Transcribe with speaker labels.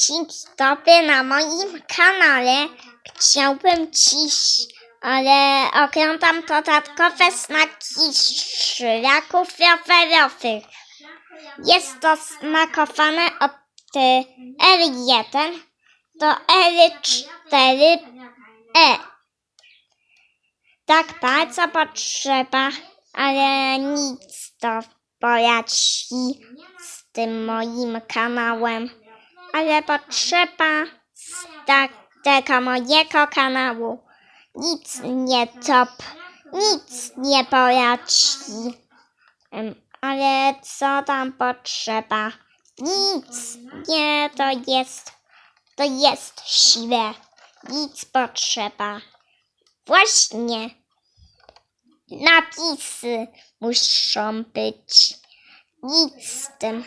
Speaker 1: Dzień dobry na moim kanale. Chciałbym dziś, ale oglądam dodatkowe znaki szlaków rowerowych. Jest to znakowane od y, R1 do R4E. Tak bardzo potrzeba, ale nic do pojaci z tym moim kanałem. Ale potrzeba z tak, tego mojego kanału. Nic nie top, nic nie. Em, Ale co tam potrzeba? Nic nie, to jest, to jest siłę. Nic potrzeba. Właśnie. Napisy muszą być. Nic z tym.